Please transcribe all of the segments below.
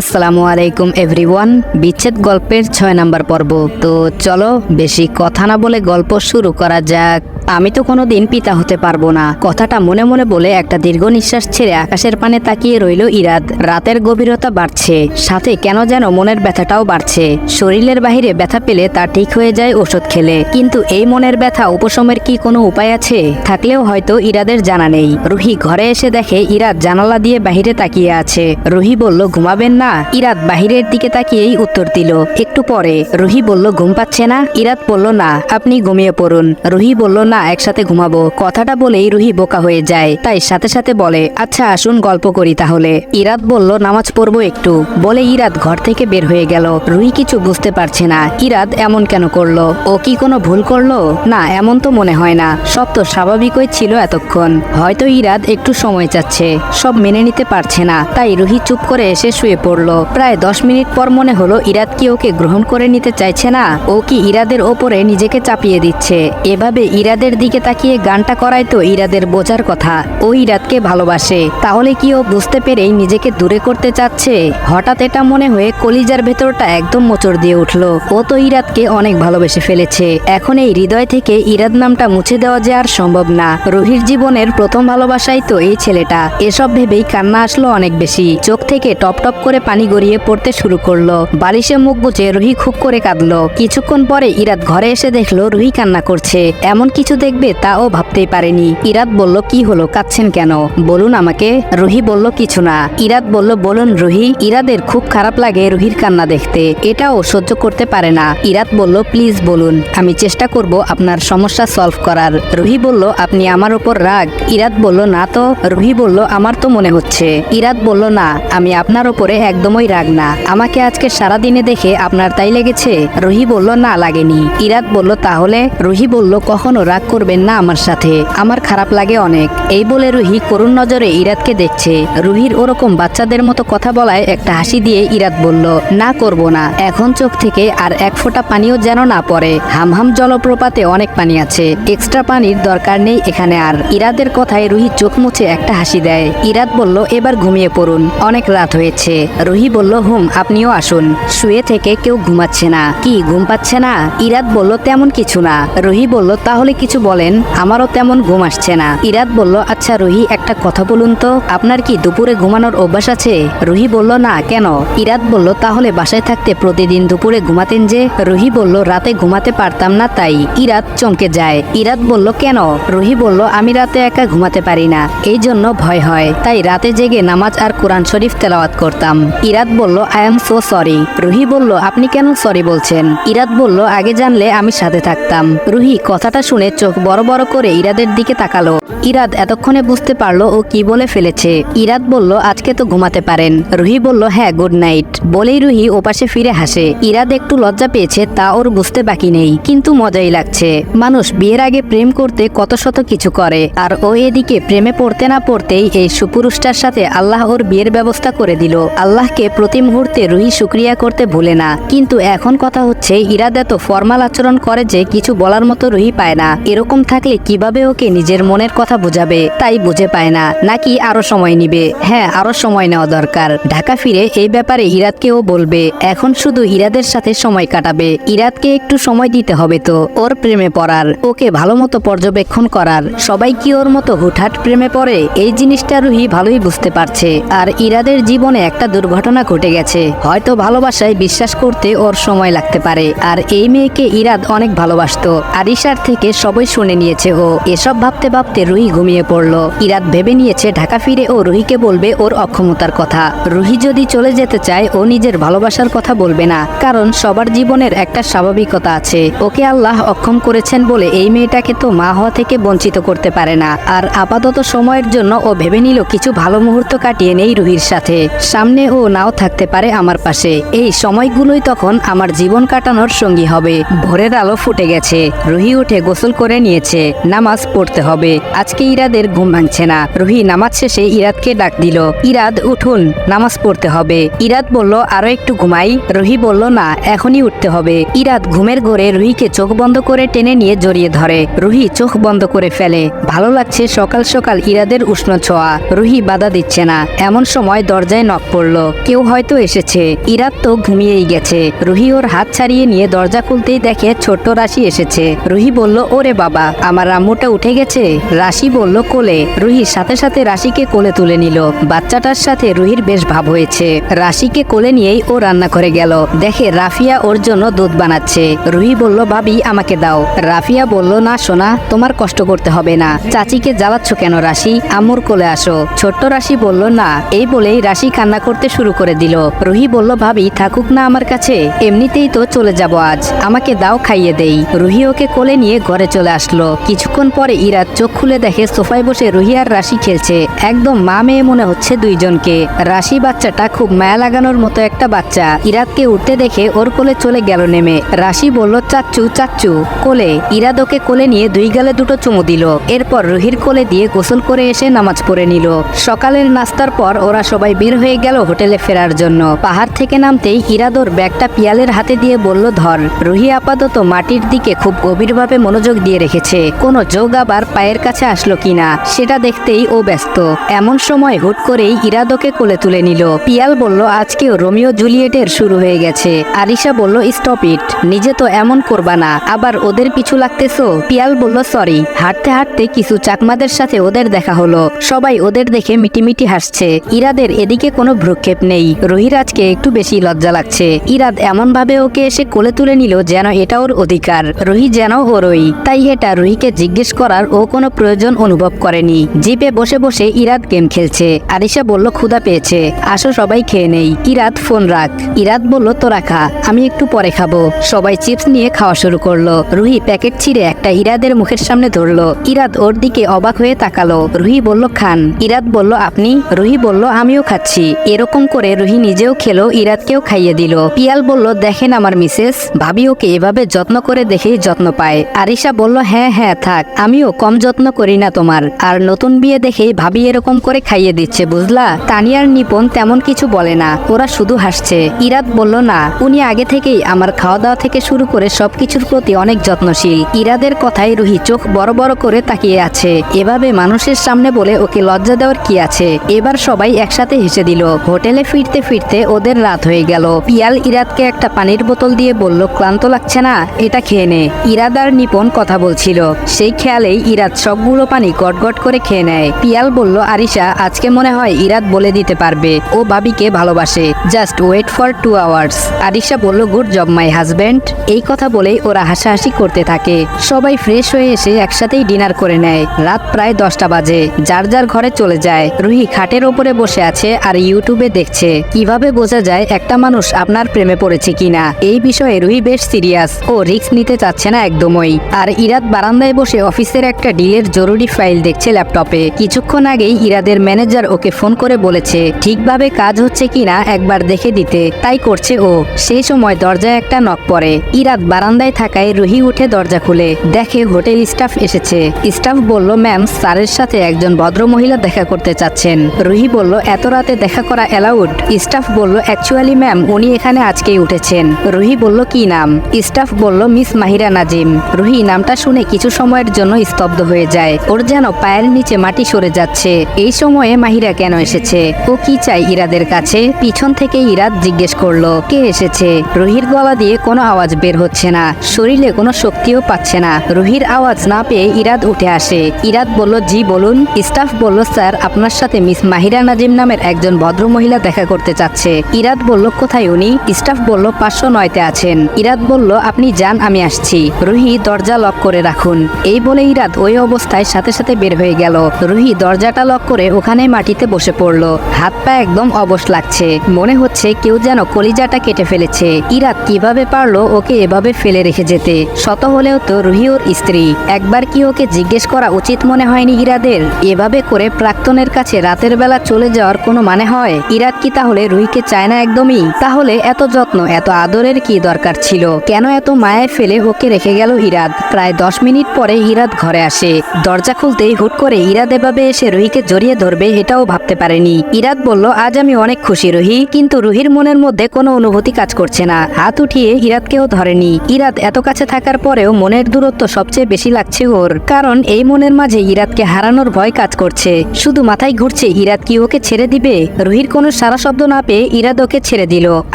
আসসালামু আলাইকুম এভরিওয়ান, বিচ্ছেদ গল্পের ছয় নাম্বার পর্ব। তো চলো বেশি কথা না বলে গল্প শুরু করা যাক। আমি তো কোনো দিন পিতা হতে পারব না। কথাটা মনে মনে বলে একটা দীর্ঘ নিঃশ্বাস ছেড়ে আকাশের পানে তাকিয়ে রইল ইরাদ। রাতের গভীরতা বাড়ছে। সাথে কেন যেন মনের ব্যথাটাও বাড়ছে। শরীরের বাহিরে ব্যথা পেলে তা ঠিক হয়ে যায় ওষুধ খেলে। কিন্তু এই মনের ব্যথা উপশমের কি কোনো উপায় আছে? থাকলেও হয়তো ইরাদের জানা নেই। রুহি ঘরে এসে দেখে ইরাদ জানালা দিয়ে বাহিরে তাকিয়ে আছে। রুহি বলল, ঘুমাবেন না? ইরাদ বাহিরের দিকে তাকিয়েই উত্তর দিল, একটু পরে। রুহি বলল, ঘুম পাচ্ছে না? ইরাদ বলল, না, আপনি ঘুমিয়ে পড়ুন। রুহি বলল, না একসাথে ঘুমাবো। কথাটা বলেই রুহি বোকা হয়ে যায়। তাই সাথে সাথে বলে আচ্ছা আসুন গল্প করি তাহলে। ইরাদ বলল, নামাজ পড়ব একটু। বলে ইরাদ ঘর থেকে বের হয়ে গেল। রুহি কিছু বুঝতে পারছে না। ইরাদ এমন কেন করল? ও কি কোনো ভুল করল? না, এমন তো মনে হয় না। সব তো স্বাভাবিকই ছিল এতক্ষণ। হয়তো ইরাদ একটু সময় চাচ্ছে। সব মেনে নিতে পারছে না। তাই রুহি চুপ করে এসে শুয়ে পড়ল। প্রায় দশ মিনিট পর মনে হলো ইরাদ কি ওকে গ্রহণ করে নিতে চাইছে না? ও কি ইরাদের ওপরে নিজেকে চাপিয়ে দিচ্ছে? এভাবে ইরাদের দিকে তাকিয়ে গানটা করাই তো ইরাদের বোঝার কথা। ও ইরাদকে ভালোবাসে। তাহলে কি ও বুঝতে পেরেই নিজেকে দূরে করতে চাচ্ছে? হঠাৎ এটা মনে হয়ে কলিজার ভেতরটা একদম মোচড় দিয়ে উঠল। ও তো ইরাদকে অনেক ভালোবেসে ফেলেছে। এখন এই হৃদয় থেকে ইরাদ নামটা মুছে দেওয়া যে আর সম্ভব না। রুহির জীবনের প্রথম ভালোবাসাই তো এই ছেলেটা। এসব ভেবেই কান্না আসলো অনেক বেশি। চোখ থেকে টপ টপ করে পানি গড়িয়ে পড়তে শুরু করল। বালিশে মুখ গুজে রুহি খুব করে কাঁদলো। কিছুক্ষণ পরে ইরাদ ঘরে এসে দেখল রুহি কান্না করছে। এমন কিছু দেখবে তা ও ভাবতেই পারেনি। ইরাদ বলল, কি হলো? কাঁদছেন কেন? বলুন আমাকে। রুহি বলল, কিছু না। ইরাদ বলল, বলুন রুহি, ইরাদের খুব খারাপ লাগে রুহির কান্না দেখতে। এটাও সহ্য করতে পারে না। ইরাদ বলল, প্লিজ বলুন, আমি চেষ্টা করব আপনার সমস্যা সলভ করার। রুহি বলল, আপনি আমার উপর রাগ? ইরাদ বলল, না তো। রুহি বলল, আমার তো মনে হচ্ছে। ইরাত বলল, না, আমি আপনার ওপরে একদমই রাগ না। আমাকে আজকে সারা দিনে দেখে আপনার তাই লেগেছে? রুহি বলল, না, লাগেনি। ইরাত বলল, তাহলে? রুহি বলল, কখনো রাগ করবেন না আমার সাথে। আমার খারাপ লাগে অনেক। এই বলে রুহি করুণ নজরে ইরাদকে দেখছে। রুহির ওরকম বাচ্চাদের মতো কথা বলায় একটা হাসি দিয়ে ইরাদ বলল, না করব না। এখন চোখ থেকে আর এক ফোঁটা পানিও যেন না পড়ে। হামহাম জলপ্রপাতে অনেক পানি আছে। এক্সট্রা পানির দরকার নেই এখানে আর। ইরাদের কথায় রুহি চোখ মুছে একটা হাসি দেয়। ইরাদ বলল, এবার ঘুমিয়ে পড়ুন। অনেক রাত হয়েছে। রুহি বলল, হুম, আপনিও আসুন। শুয়ে থেকে কেউ ঘুমাচ্ছে না। কি, ঘুম পাচ্ছে না? ইরাদ বলল, তেমন কিছু না। রুহি বলল, তাহলে কিছু বলেন, আমারও তেমন ঘুম আসছে না। ইরাদ বলল আচ্ছা রুহি, একটা কথা বলুন তো, আপনার কি দুপুরে ঘুমানোর অভ্যাস আছে? রুহি বলল, না, কেন? ইরাদ বলল, তাহলে বাসায় থাকতে প্রতিদিন দুপুরে ঘুমাতেন যে? রুহি বলল, রাতে ঘুমাতে পারতাম না তাই। ইরাদ চমকে যায়। ইরাদ বলল, কেন? রুহি বলল, আমি রাতে একা ঘুমাতে পারি না, এই জন্য ভয় হয়। তাই রাতে জেগে নামাজ আর কোরআন শরীফ তেলাওয়াত করতাম। ইরাদ বলল I am so sorry Ruhi বলল, আপনি কেন সরি বলছেন? ইরাদ বলল, আগে জানলে আমি সাথে থাকতাম। রুহি কথাটা শুনে চোখ বড় বড় করে ইরাদের দিকে তাকালো। ইরাদ এতক্ষণে বুঝতে পারল ও কি বলে ফেলেছে। ইরাদ বলল, আজকে তো ঘুমাতে পারেন। রুহি বলল হ্যাঁ গুড নাইট বলেই রুহি ওপাশে ফিরে হাসে। ইরাদ একটু লজ্জা পেয়েছে, তা ওর বুঝতে বাকি নেই, কিন্তু মজাই লাগছে। মানুষ বিয়ের আগে প্রেম করতে কত শত কিছু করে, আর ও এদিকে প্রেমে পড়তে না পড়তেই এই সুপুরুষটার সাথে আল্লাহ ওর বিয়ের ব্যবস্থা করে দিল। আল্লাহকে প্রতি মুহূর্তে রুহি শুক্রিয়া করতে ভুলে না, কিন্তু এখন কথা হচ্ছে, ইরাদ এত ফর্মাল আচরণ করে যে কিছু বলার মতো রুহি পায় না। এরকম থাকলে কীভাবে ওকে নিজের মনের কথা বোঝাবে? তাই বুঝে পায় না। নাকি আরও সময় নিবে? হ্যাঁ আরও সময় নেওয়া দরকার। ঢাকা ফিরে এই ব্যাপারে ইরাদকেও বলবে, এখন শুধু ইরাদের সাথে সময় কাটাবে। ইরাদকে একটু সময় দিতে হবে তো। ওর প্রেমে পড়ার, ওকে ভালো মতো পর্যবেক্ষণ করার। সবাই কি ওর মতো হুটহাট প্রেমে পড়ে? এই জিনিসটা রুহি ভালোই বুঝতে পারছে। আর ইরাদের জীবনে একটা দুর্ঘটনা ঘটে গেছে। হয়তো ভালোবাসায় বিশ্বাস করতে ওর সময় লাগতে পারে। আর এই মেয়েকে ইরাদ অনেক ভালোবাসতো। আরিশার থেকে সবাই শুনে নিয়েছে ও এসব ভাবতে ভাবতে রুহি ঘুমিয়ে পড়ল। ইরাদ ভেবে নিয়েছে, ঢাকা ফিরে ও রুহিকে বলবে ওর অক্ষমতার কথা। রুহি যদি চলে যেতে চায়, ও নিজের ভালোবাসার কথা বলবে না। কারণ সবার জীবনের একটা স্বাভাবিকতা আছে। ওকে আল্লাহ অক্ষম করেছেন বলে এই মেয়েটাকে তো মা হওয়া থেকে বঞ্চিত করতে পারে না। আর আপাতত সময়ের জন্য ও ভেবে নিল কিছু ভালো মুহূর্ত কাটিয়ে নেই রুহির সাথে। সামনে ও নাও থাকতে পারে আমার পাশে। এই সময়গুলোই তখন আমার জীবন কাটানোর সঙ্গী হবে। ভোরের আলো ফুটে গেছে। রুহি উঠে গোসল করে করে নিয়েছে, নামাজ পড়তে হবে। আজকে ইরাদের ঘুম ভাঙছে না। রুহি নামাজ শেষে ইরাদকে ডাক দিল, ইরাদ, উঠুন, নামাজ পড়তে হবে। ইরাদ বলল, আরও একটু ঘুমাই। রুহি বলল, না, এখনই উঠতে হবে। ইরাদ ঘুমের ঘরে রুহিকে চোখ বন্ধ করে টেনে নিয়ে জড়িয়ে ধরে। রুহি চোখ বন্ধ করে ফেলে। ভালো লাগছে সকাল সকাল ইরাদের উষ্ণ ছোঁয়া। রুহি বাধা দিচ্ছে না। এমন সময় দরজায় নক পড়ল, কেউ হয়তো এসেছে। ইরাদ তো ঘুমিয়েই গেছে। রুহি ওর হাত ছাড়িয়ে নিয়ে দরজা খুলতেই দেখে ছোট্ট রাশি এসেছে। রুহি বলল, ওরে বাবা, আমার রাম্মুটা উঠে গেছে। রাশি বলল কোলে। রুহির সাথে সাথে রাশিকে কোলে তুলে নিল। বাচ্চাটার সাথে রুহির বেশ ভাব হয়েছে। রাশিকে কোলে নিয়েই ও রান্না করে গেল। দেখে রাফিয়া ওর জন্য দুধ বানাচ্ছে। রুহি বলল, ভাবি, আমাকে দাও। রাফিয়া বলল, না সোনা, তোমার কষ্ট করতে হবে না। চাচিকে জ্বালাচ্ছ কেন রাশি? আম্মুর কোলে আসো। ছোট্ট রাশি বলল, না। এই বলেই রাশি কান্না করতে শুরু করে দিল। রুহি বলল, ভাবি, থাকুক না আমার কাছে। এমনিতেই তো চলে যাব আজ। আমাকে দাও, খাইয়ে দেই। রুহি ওকে কোলে নিয়ে ঘরে চলে আসলো। কিছুক্ষণ পরে ইরাত চোখ খুলে দেখে সোফায় বসে রুহি আর রাশি খেলছে। একদম মা মেয়ে মনে হচ্ছে দুইজনকে। রাশি বাচ্চাটা খুব মায়া লাগানোর মতো একটা বাচ্চা। ইরাতকে উঠতে দেখে ওর কোলে চলে গেল নেমে। রাশি বলল, চাচ্চু চাচ্চু, কোলে। ইরাদ ওকে কোলে নিয়ে দুই গালে দুটো চুমু দিল। এরপর রুহির কোলে দিয়ে গোসল করে এসে নামাজ পড়ে নিল। সকালের নাস্তার পর ওরা সবাই বের হয়ে গেল হোটেলে ফেরার জন্য। পাহাড় থেকে নামতেই ইরাদ ওর ব্যাগটা পিয়ালের হাতে দিয়ে বলল, ধর। রুহি আপাতত মাটির দিকে খুব গভীরভাবে মনোযোগ দিয়ে রেখেছে। কোনো যোগ আবার পায়ের কাছে আসলো কিনা, সেটা দেখতেই ও ব্যস্ত। এমন সময় হুট করেই ইরাদকে কোলে তুলে নিল। পিয়াল বলল, আজকেও রোমিও জুলিয়েটের শুরু হয়ে গেছে। আরিশা বলল, স্টপ ইট, নিজে তো এমন করবা না। আবার ওদের পিছু লাগতেছো? পিয়াল বলল, সরি। হাঁটতে হাঁটতে কিছু চাকমাদের সাথে ওদের দেখা হলো। সবাই ওদের দেখে মিটিমিটি হাসছে। ইরাদের এদিকে কোনো ভ্রুক্ষেপ নেই। রহিরাজকে একটু বেশি লজ্জা লাগছে। ইরাদ এমনভাবে ওকে এসে কোলে তুলে নিল যেন এটা ওর অধিকার। রহি যেন ওরই তাই এটা রুহিকে জিজ্ঞেস করার ও কোনো প্রয়োজন অনুভব করেনি। জিপে বসে বসে ইরাদ গেম খেলছে। আরিশা বলল, ক্ষুধা পেয়েছে। আসো সবাই খেয়ে নেই। ইরাদ, ফোন রাখ। ইরাদ বলল তোরা খা আমি একটু পরে খাব। সবাই চিপস নিয়ে খাওয়া শুরু করল। রুহি প্যাকেট ছিঁড়ে একটা ইরাদের মুখের সামনে ধরলো। ইরাদ ওর দিকে অবাক হয়ে তাকালো। রুহি বলল, খান। ইরাদ বলল, আপনি? রুহি বলল, আমিও খাচ্ছি। এরকম করে রুহি নিজেও খেলো, ইরাদকেও খাইয়ে দিল। পিয়াল বলল, দেখেন আমার মিসেস, ভাবি ওকে এভাবে যত্ন করে দেখেই যত্ন পায়। আরিশা বলল হ্যাঁ হ্যাঁ থাক, আমিও কম যত্ন করি না তোমার। আর নতুন বিয়ে দেখে ভাবি এরকম করে খাইয়ে দিচ্ছে, বুঝলা? তানিয়ার নিপন তেমন কিছু বলে না, ওরা শুধু হাসছে। ইরাদ বলল, না, উনি আগে থেকেই আমার খাওয়া দাওয়া থেকে শুরু করে সবকিছুর প্রতি অনেক যত্নশীল। ইরাদের কথায় রুহি চোখ বড় বড় করে তাকিয়ে আছে। এভাবে মানুষের সামনে বলে ওকে লজ্জা দেওয়ার কি আছে? এবার সবাই একসাথে হেসে দিল। হোটেলে ফিরতে ফিরতে ওদের রাত হয়ে গেল। পিয়াল ইরাদকে একটা পানির বোতল দিয়ে বলল, ক্লান্ত লাগছে না, এটা খেয়ে নে। ইরাদ আর নিপন কথা বলছিল সেই খেয়ালেই ইরাদ সবগুলো পানি গটগট করে খেয়ে নেয়। পিয়াল বলল, আরিশা, আজকে মনে হয় ইরাদ বলে দিতে পারবে। ও বাবিকে ভালোবাসে। Just wait for two hours. Arisha বলল, গুড জব, মাই হাজব্যান্ড। এই কথা বলেই ওরা হাসাহাসি করতে থাকে। সবাই ফ্রেশ হয়ে এসে একসাথেই ডিনার করে নেয়। রাত প্রায় দশটা বাজে। যার যার ঘরে চলে যায়। রুহি খাটের ওপরে বসে আছে আর ইউটিউবে দেখছে। কীভাবে বোঝা যায় একটা মানুষ আপনার প্রেমে পড়েছে কিনা? এই বিষয়ে রুহি বেশ সিরিয়াস। ও রিস্ক নিতে চাচ্ছে না একদমই। আর ইরাদ বারান্দায় বসে অফিসের একটা ডিলের জরুরি ফাইল দেখছে ল্যাপটপে। কিছুক্ষণ আগেই ইরাদের ম্যানেজার ওকে ফোন করে বলেছে, ঠিকভাবে কাজ হচ্ছে কিনা একবার দেখে দিতে। তাই করছে ও। সেই সময় দরজায় একটা নক পড়ে। ইরাদ বারান্দায় থাকায় রুহি উঠে দরজা খুলে। দেখে হোটেল স্টাফ এসেছে। স্টাফ বলল, ম্যাম, স্যারের সাথে একজন ভদ্রমহিলা দেখা করতে চাচ্ছেন। রুহি বলল, এত রাতে দেখা করা অ্যালাউড? স্টাফ বলল, অ্যাকচুয়ালি ম্যাম, উনি এখানে আজকেই উঠেছেন। রুহি বলল, কি নাম? স্টাফ বলল, মিস মাহিরা নাজিম। রুহি নামটা শুনে কিছু সময়ের জন্য স্তব্ধ হয়ে যায়। ওর যেন পায়ের নিচে মাটি সরে যাচ্ছে। এই সময়ে মাহিরা কেন এসেছে? ও কি চাই ইরাদের কাছে? পিছন থেকে ইরাদ জিজ্ঞেস করল, কে এসেছে? রুহির গলা দিয়ে কোনো আওয়াজ বের হচ্ছে না। শরীরে কোনো শক্তিও পাচ্ছে না। রুহির আওয়াজ না পেয়ে ইরাদ উঠে আসে। ইরাদ বলল, জি, বলুন। স্টাফ বলল, স্যার, আপনার সাথে মিস মাহিরা নাজিম নামের একজন ভদ্রমহিলা দেখা করতে চাচ্ছে। ইরাদ বলল, কোথায় উনি? স্টাফ বলল, পাঁচশো নয়তে আছেন। ইরাদ বলল, আপনি যান, আমি আসছি। রুহি দরজা লক করে রাখুন। এই বলে ইরাদ ওই অবস্থায় সাথে সাথে বের হয়ে গেল। রুহি দরজাটা লক করে ওখানে মাটিতে বসে পড়ল। হাত পা একদম অবশ লাগছে। মনে হচ্ছে কেউ যেন কলিজাটা কেটে ফেলেছে। ইরাদ কীভাবে পারল ওকে এভাবে ফেলে রেখে যেতে? শত হলেও তো রুহি ওর স্ত্রী। একবার কি ওকে জিজ্ঞেস করা উচিত মনে হয়নি ইরাদের? এভাবে করে প্রাক্তনের কাছে রাতের বেলা চলে যাওয়ার কোনো মানে হয়? ইরাদ কি তাহলে রুহিকে চায় না একদমই? তাহলে এত যত্ন, এত আদরের কি দরকার ছিল? কেন এত মায়ের ফেলে ওকে রেখে গেল ইরাদ প্রায় প্রায় দশ মিনিট পরে ইরাদ ঘরে আসে। দরজা খুলতেই হুট করে ইরাদ এভাবে এসে রুহিকে জড়িয়ে ধরবে এটাও ভাবতে পারেনি। ইরাদ বলল, আজ আমি অনেক খুশি রুহি, কিন্তু রুহির মনের মধ্যে কোনো অনুভূতি কাজ করছে না। হাত উঠিয়ে ইরাদকেও ধরেনি। ইরাদ এত কাছে থাকার পরেও মনের দূরত্ব সবচেয়ে বেশি লাগছে ওর, কারণ এই মনের মাঝে ইরাদকে হারানোর ভয় কাজ করছে। শুধু মাথায় ঘুরছে, ইরাদ কি ওকে ছেড়ে দিবে? রুহির কোনো সারা শব্দ না পেয়ে ইরাদ ওকে ছেড়ে দিল,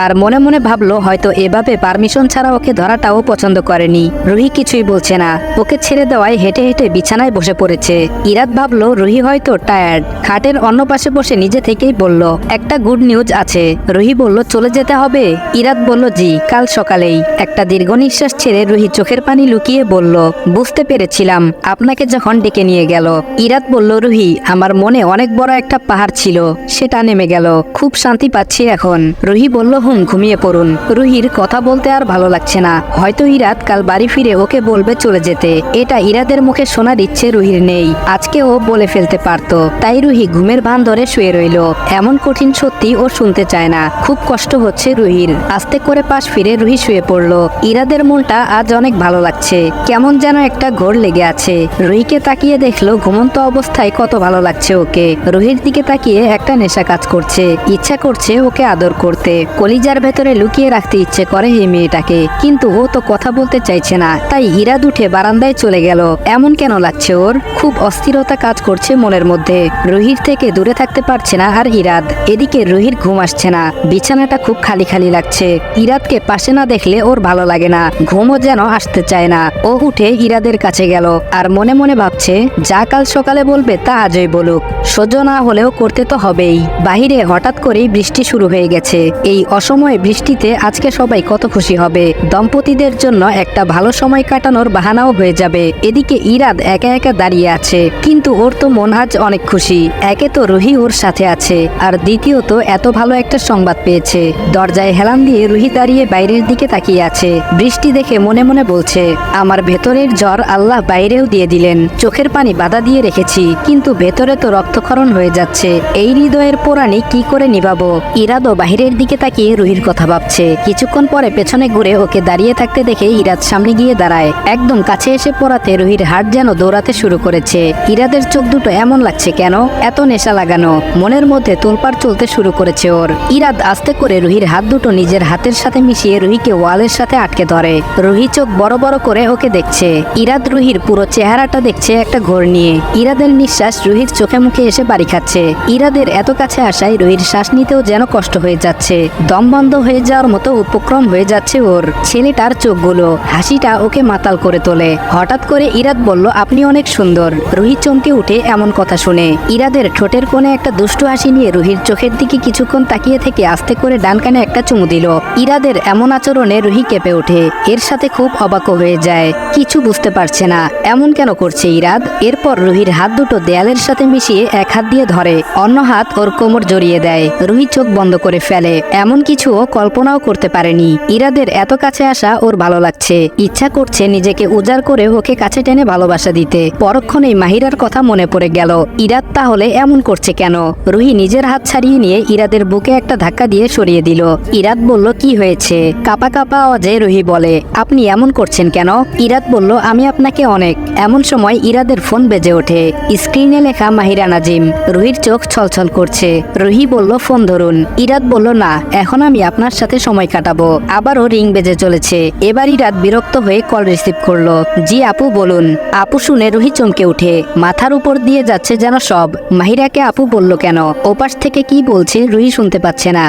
আর মনে মনে ভাবলো, হয়তো এভাবে পারমিশন ছাড়া ওকে ধরাটাও পছন্দ করেনি। রুহি কিছুই বলছে না। ওকে ছেড়ে দেওয়ায় হেঁটে হেঁটে বিছানায় বসে পড়েছে। ইরাদ ভাবলো, রুহি হয়তো টায়ার্ড খাটের অন্য পাশে বসে নিজে থেকেই বলল, একটা গুড নিউজ আছে। রুহি বলল, চলে যেতে হবে? ইরাদ বলল, জি, কাল সকালেই। একটা দীর্ঘ নিঃশ্বাস ছেড়ে রুহি চোখের পানি লুকিয়ে বলল, বুঝতে পেরেছিলাম, আপনাকে যখন ডেকে নিয়ে গেল। ইরাত বলল, রুহি, আমার মনে অনেক বড় একটা পাহাড় ছিল, সেটা নেমে গেল। খুব শান্তি পাচ্ছি এখন। রুহি বলল, হুম, ঘুমিয়ে পড়ুন। রুহির কথা বলতে আর ভালো লাগছে না। হয়তো ইরাত কাল বাড়ি ফিরে ওকে বলবে, চলে যেতে। এটা ইরাদের মুখে শোনার ইচ্ছে রুহির নেই। আজকে ও বলে ফেলতে পারত। তাই রুহি ঘুমের ভান ধরে শুয়ে রইল। এমন কঠিন সত্যি ও শুনতে চায় না। খুব কষ্ট হচ্ছে রুহির। আস্তে করে পাশ ফিরে রুহি শুয়ে পড়ল। ইরাদের মনটা আজ অনেক ভালো লাগছে। কেমন যেন একটা ঘোর লেগে আছে। রুহিকে তাকিয়ে দেখল ঘুমন্ত অবস্থায় কত ভালো লাগছে ওকে। রুহির দিকে তাকিয়ে একটা নেশা কাজ করছে। ইচ্ছা করছে ওকে আদর করতে। কলিজার ভেতরে লুকিয়ে রাখতে ইচ্ছে করে এই মেয়েটাকে। কিন্তু ও তো কথা বলতে চাইছে না। তাই ইরাদ উঠে বারান্দায় চলে গেল। এমন কেন লাগছে ওর? খুব অস্থিরতা কাজ করছে মনের মধ্যে। রুহির থেকে দূরে থাকতে পারছে না আর ইরাদ। এদিকে রুহির ঘুম আসছে না। বিছানাটা খুব খালি খালি লাগছে। ইরাদকে পাশে না দেখলে ওর ভালো লাগে না। ঘুমও যেন আসতে চায় না। ও উঠে ইরাদের কাছে গেল। আর মনে মনে ভাবছে, যা কাল সকালে বলবে তা আজই বলুক। সহ্য না হলেও করতে তো হবেই। বাহিরে হঠাৎ করেই বৃষ্টি শুরু হয়ে গেছে। এই অসময়ে বৃষ্টিতে আজকে সবাই কত খুশি হবে। দম্পতিদের জন্য একটা ভালো সময় কাটানোর বাহানাও হয়ে যাবে। এদিকে ইরাদ একা একা দাঁড়িয়ে আছে, কিন্তু ওর তো মন আজ অনেক খুশি। একে তো রুহি ওর সাথে আছে, আর দ্বিতীয়ত এত ভালো একটা সংবাদ পেয়েছে। দরজায় হেলান দিয়ে রুহি দাঁড়িয়ে বাইরের দিকে তাকিয়ে আছে। বৃষ্টি দেখে মনে মনে বলছে, আমার ভেতরের জ্বর আল্লাহ বাইরেও দিয়ে দিলেন। চোখের পানি বাধা দিয়ে রেখেছি, কিন্তু ভেতরে তো রক্তক্ষরণ হয়ে যাচ্ছে। এই হৃদয়ের পোড়ানি কি করে নিভাবো? ইরাদও বাহিরের দিকে তাকিয়ে রুহির কথা ভাবছে। কিছুক্ষণ পরে পেছনে ঘুরে ওকে দাঁড়িয়ে থাকতে দেখে ইরাদ সামনে গিয়ে দাঁড়ায়। একদম কাছে এসে পড়াতে রুহির হাট যেন দৌড়াতে শুরু করেছে। ইরাদের চোখ দুটো এমন লাগছে কেন? এত নেশা লাগানো। মনের মধ্যে তোলপাড় চলতে শুরু করেছে ওর। ইরাদ আস্তে করে রুহির হাত দুটো নিজের হাতের সাথে মিশিয়ে রুহিকে ওয়ালের সাথে আটকে ধরে। রুহি চোখ বড় বড় করে ওকে দেখছে। ইরাদ রুহির পুরো চেহারাটা দেখছে একটা ঘোর নিয়ে। ইরাদের নিঃশ্বাস রুহির চোখে মুখে এসে বাড়ি খাচ্ছে। ইরাদের এত কাছে আসায় রুহির শ্বাস নিতেও যেন কষ্ট হয়ে যাচ্ছে। দম বন্ধ হয়ে যাওয়ার মতো উপক্রম হয়ে যাচ্ছে ওর। ছেলেটার চোখগুলো। হাসিটা ওকে মাতাল করে তোলে। হঠাৎ করে ইরাদ বলল, আপনি অনেক সুন্দর। রুহি চমকে উঠে এমন কথা শুনে। ইরাদের ঠোঁটের কোণে একটা দুষ্টু হাসি নিয়ে রুহির চোখের দিকে কিছুক্ষণ তাকিয়ে থেকে আস্তে করে ডান কানে একটা চুমু দিল। ইরাদের এমন আচরণে রুহি কেঁপে ওঠে। এর সাথে খুব অবাক হয়ে যায়। কিছু বুঝতে পারছে না। এমন কেন করছে ইরাদ? এরপর রুহির হাত দুটো দেয়ালের সাথে মিশিয়ে এক হাত দিয়ে ধরে। অন্য হাত ওর কোমর জড়িয়ে দেয়। রুহি চোখ বন্ধ করে ফেলে। এমন কিছুও কল্পনাও করতে পারেনি। ইরাদের এত কাছে আসা ওর ভালো লাগছে। ইচ্ছা করছে নিজেকে উজাড় করে ওকে কাছে টেনে ভালোবাসা দিতে। পরক্ষণেই মাহিরার কথা মনে পড়ে গেল ইরাদ তাহলে এমন করছে কেন? রুহি নিজের হাত ছাড়িয়ে নিয়ে ইরাদের বুকে একটা ধাক্কা দিয়ে সরিয়ে দিল। ইরাদ বলল, কি হয়েছে? কাপা কাপা অজে রুহি বলে, আপনি এমন করছেন কেন? ইরাদ বলল, আমি আপনাকে অনেক। এমন সময় ইরাদের ফোন বেজে ওঠে। স্ক্রিনে লেখা, মাহিরা নাজিম। রুহির চোখ ছলছল করছে। রুহি বলল, ফোন ধরুন। ইরাদ বলল, না, এখন আমি আপনার সাথে সময় কাটাবো। আবারও রিং বেজে চলেছে। এবার ইরাদ বিরক্ত হয়ে কল রিসিভ করল। জি আপু, বলুন। আপু শুনে রুহি চমকে উঠে, মাথার উপর দিয়ে যাচ্ছে যেন সব। মাহিরাকে আপু বলল, কেন? ওপাশ থেকে কি বলছে রুহি শুনতে পাচ্ছে না